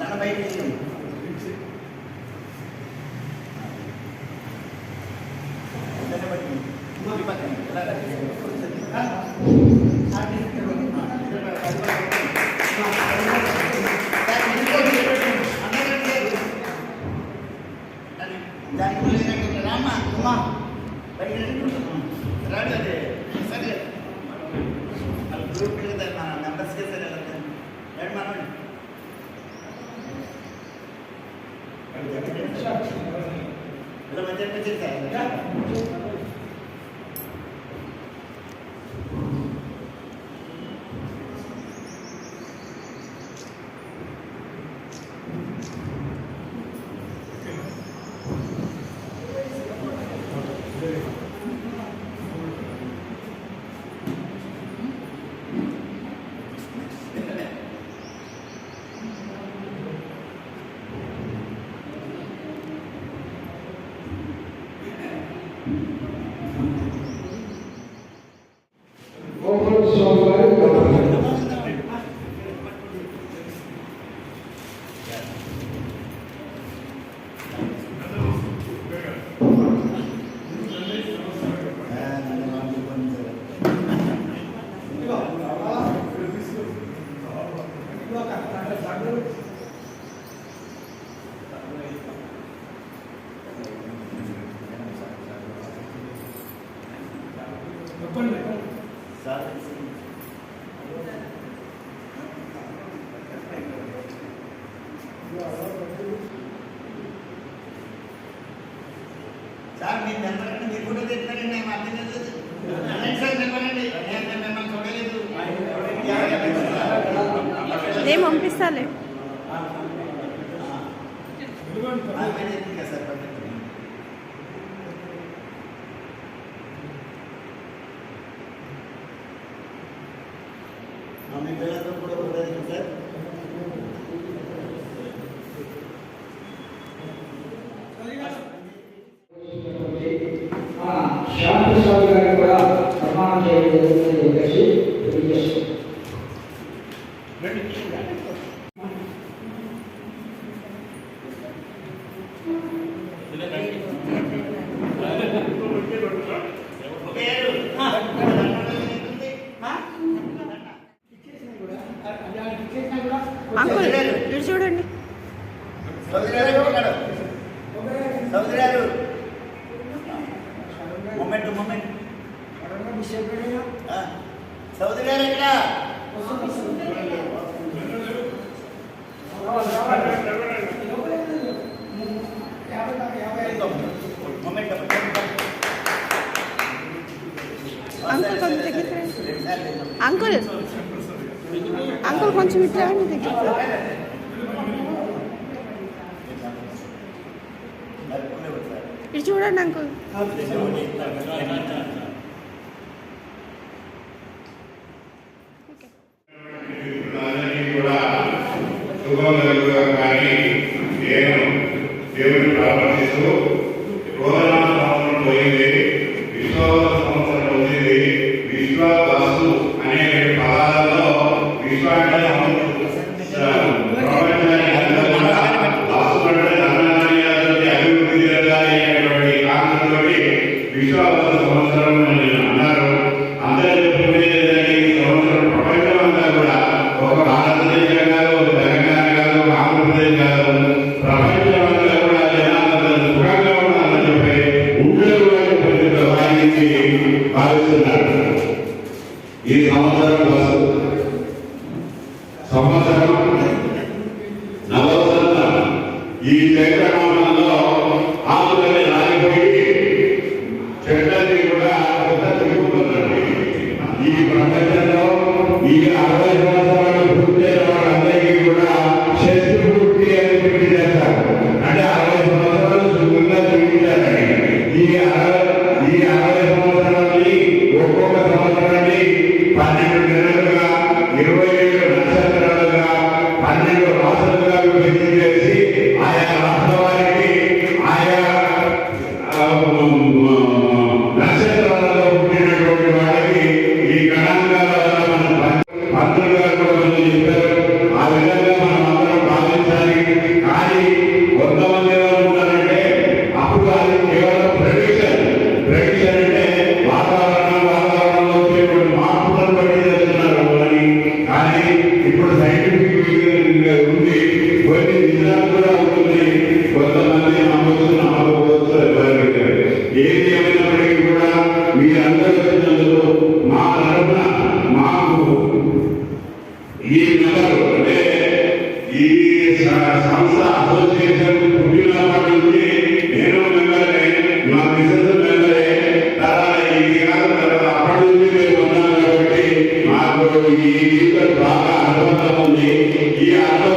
నలభై రాడు అదే సరే గ్రూప్ కదా విసిగేశారు ఎలా ఏడు మనోడి ఇలా మంచి అనిపించింది చెప్పండి సార్ సార్ మీరు నిలబడండి మీరు కూడా తెచ్చినారండి నేను అర్థం చేసేది అలాంటి సార్ నిలబడండి నేను మిమ్మల్ని చూడలేదు నేను పంపిస్తాలే శాంతి స్వామి గారికి కూడా సన్మానం చేయడం జరుగుతుందని చెప్పేసి తెలియజేస్తున్నాం. కొంచెం ఇట్లా ఇది చూడండి అంకుల్. ఈ దీంతో అనుబంధం ఉంది ఈ అనుబంధాన్ని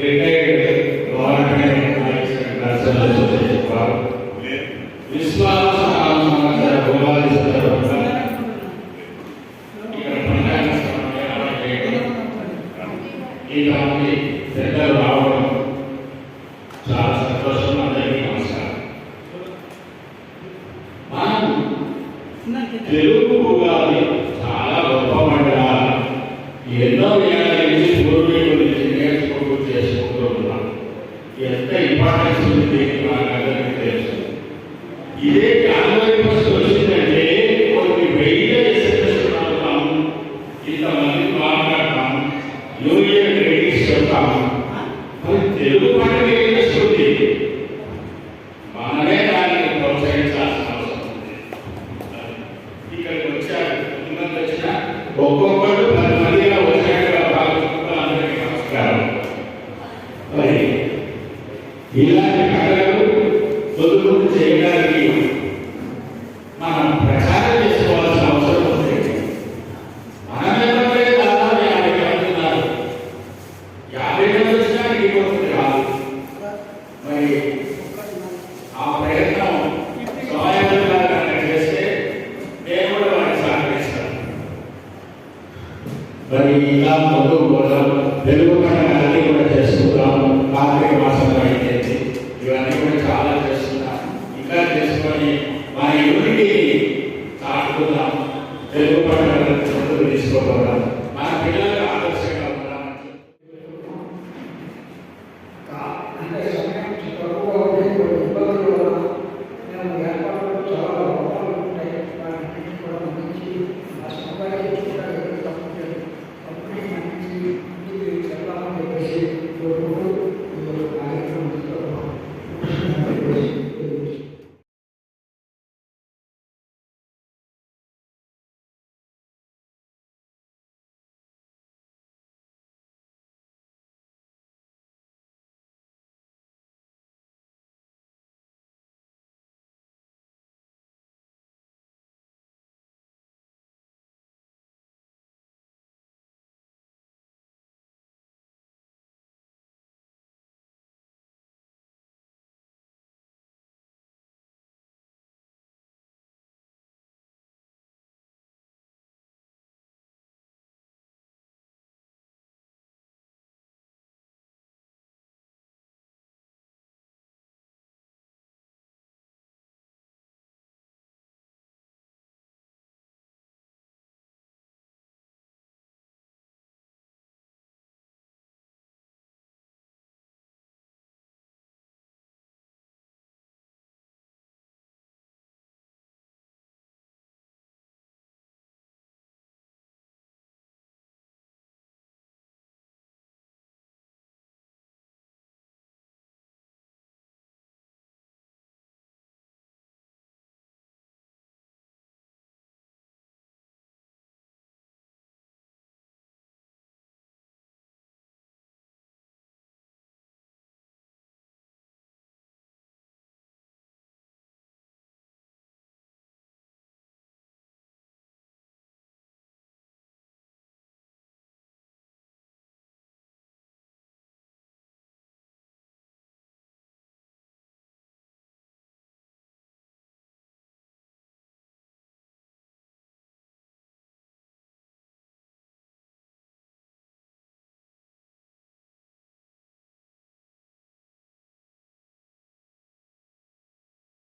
రిటైర్డ్ గవర్నమెంట్ నర్సరీ తెలుగు పండుగ ఏం మనమే దాన్ని ప్రోత్సహించాల్సిన అవసరం ఉంది. ఇక్కడికి వచ్చారు. ఇంకొక వచ్చిన ఒక్కొక్కరు పది మందిగా వచ్చాక అందరికీ నమస్కారం. మరి ఇలాంటి కళలు పొదుపు చేయడానికి మరి ఇలా పొద్దు కోసం తెలుగు పైన అన్నీ కూడా చేసుకుందాం కార్తీక మాసంలో అయితే ఇవన్నీ కూడా చాలా చేస్తున్నాం ఇంకా చేసుకొని మా ఇంటికి కాకుండా తెలుగు పైన తీసుకోవాలి మా పిల్లలకు ఆదర్శంగా ఉండాలి